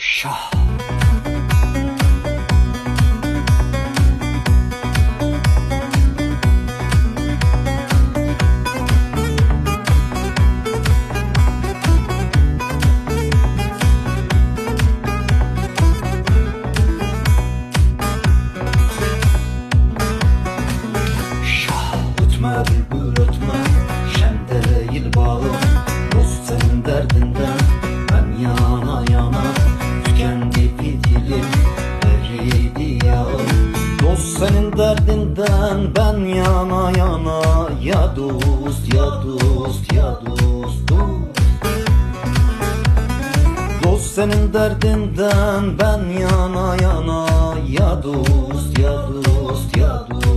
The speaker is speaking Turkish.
Şah. Şah ötme senin derdinden Ben yana yana Ya dost ya dost ya dost dost. Dost senin derdinden ben yana yana Ya dost ya dost ya dost